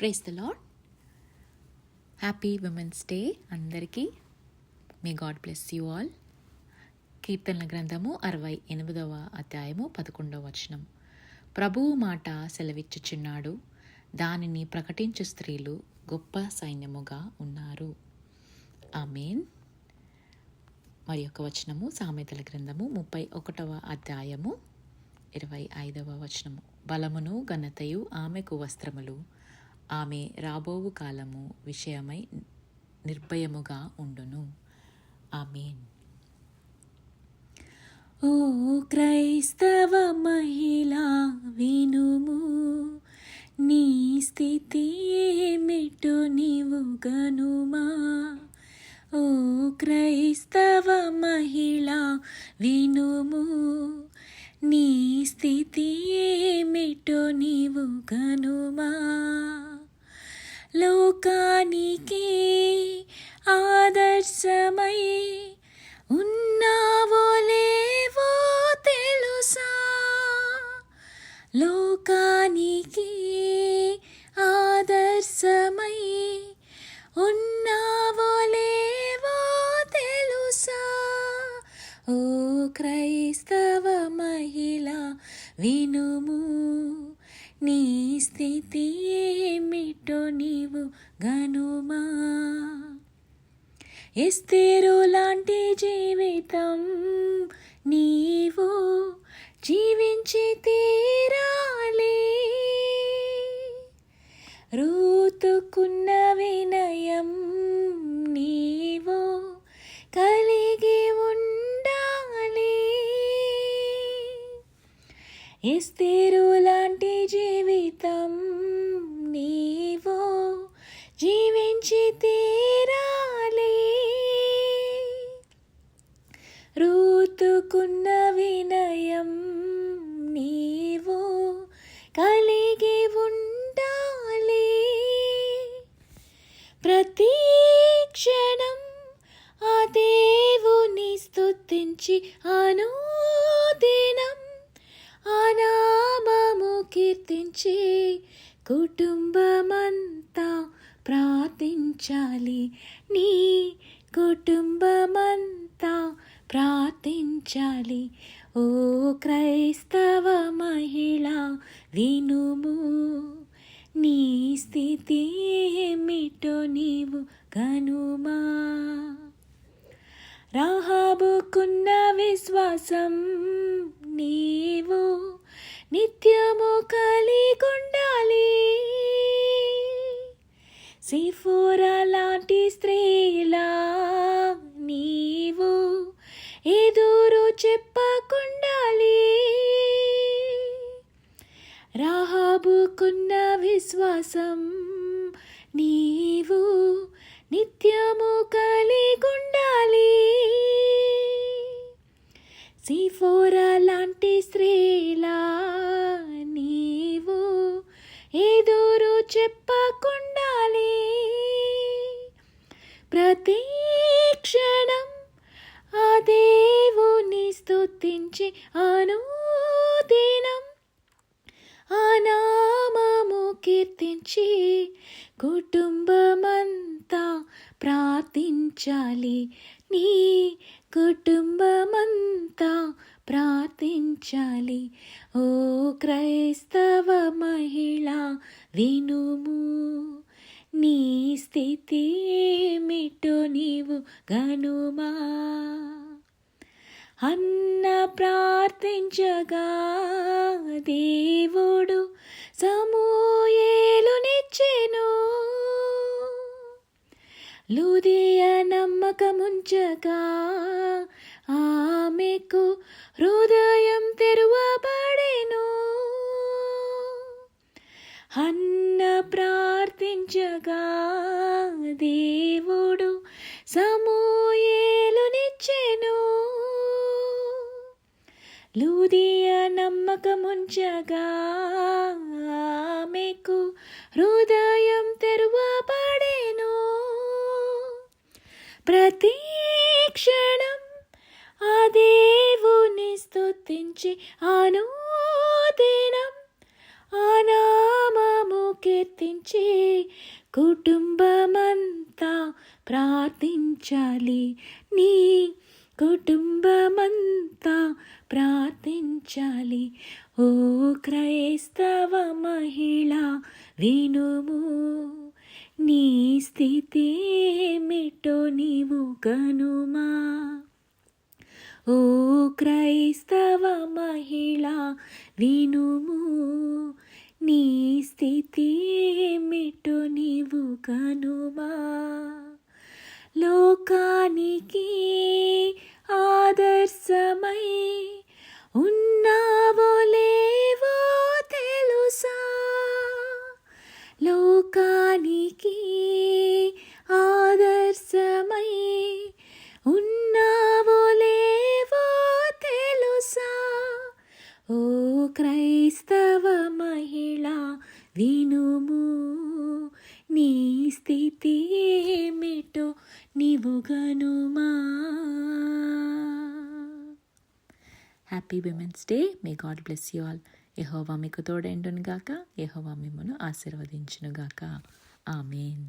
Praise the Lord happy women's day అందరికీ. May God bless you all. కీర్తనల గ్రంథము అరవై ఎనిమిదవ అధ్యాయము పదకొండవ వచనం. ప్రభువు మాట సెలవిచ్చుచున్నాడు. దానిని ప్రకటించు స్త్రీలు గొప్ప సైన్యముగా ఉన్నారు. ఆమెన్. మరి యొక్క వచనము సామెతల గ్రంథము ముప్పై ఒకటవ అధ్యాయము ఇరవై ఐదవ వచనము. బలమును ఘనతయు ఆమెకు వస్త్రములు. ఆమె రాబోవు కాలము విషయమై నిర్భయముగా ఉండును. ఆమెన్. ఓ క్రైస్తవ మహిళ వినుము. నీ స్థితి ఏమిటో నీవు గనుమా. ఓ క్రైస్తవ మహిళ వినుము. నీ స్థితి ఏమిటో నీవు గనుమా. లోకానికి ఆదర్శమై ఉన్నావో లేవో తెలుసా? లోకానికి ఆదర్శమై ఉన్నావో లేవో తెలుసా? ఓ క్రైస్తవ మహిళ వినుము నీ స్థితి ఏమిటో నీవు గనుమా? ఎస్తేరు లాంటి జీవితం నీవు జీవించి తీరాలి. రూతుకున్న వినయం నీవు కలిగి ఉండాలి. ఎస్తేరు లాంటి జీవితం స్తుతించి అనుదినం ఆనామము కీర్తించి కుటుంబమంతా ప్రార్థించాలి. నీ కుటుంబమంతా ప్రార్థించాలి. ఓ క్రైస్తవ మహిళ వినుము. నీ స్థితి ఏమిటో నీవు గనుమా రాహాబుకున్న విశ్వాసం నీవు నిత్యము కలిగుండాలి. సిఫోరా లాంటి స్త్రీలా నీవు ఎదురు చెప్పు ప్రతీక్షణం ఆ దేవుని స్థుతించి అనుదినం. ఆ నామము కీర్తించి కుటుంబమంతా ప్రార్థించాలి. నీ కుటుంబమంతా ప్రార్థించాలి. ఓ క్రైస్తవ మహిళ వినుము. నీ స్థితి ఏమిటో నీవు గనుమా. అన్న ప్రార్థించగా దేవుడు సమూయేలునిచ్చెను లుదియ నమ్మకముంచగా ఆమెకు హృదయం తెరువబడెను జగా దేవుడు సమూయేలునిచ్చెను లూదియ నమ్మకముంచగా ఆమెకు హృదయం తెరువబడేను. ప్రతి క్షణం ఆ దేవుని స్తుతించి అనుదినం ఆ నామము కీర్తించి కుటుంబమంతా ప్రార్థించాలి. నీ కుటుంబమంతా ప్రార్థించాలి. ఓ క్రైస్తవ మహిళ వినుము. నీ స్థితి ఏమిటో నీవు కనుమా. ఓ క్రైస్తవ మహిళ వినుము. నీ స్థితి ఏమిటో కనుమా? లోకానికి ఆదర్శమై ఉన్నావో లేవో తెలుసా? లోకానికి ఆదర్శమై ఉన్నావో లేవో తెలుసా? ఓ క్రైస్తవ మహిళ వినుము happy women's day may God bless you all యహోవా మీకు తోడైండును గాక యహోవా మిమ్మను ఆశీర్వదించును గాక ఆమెన్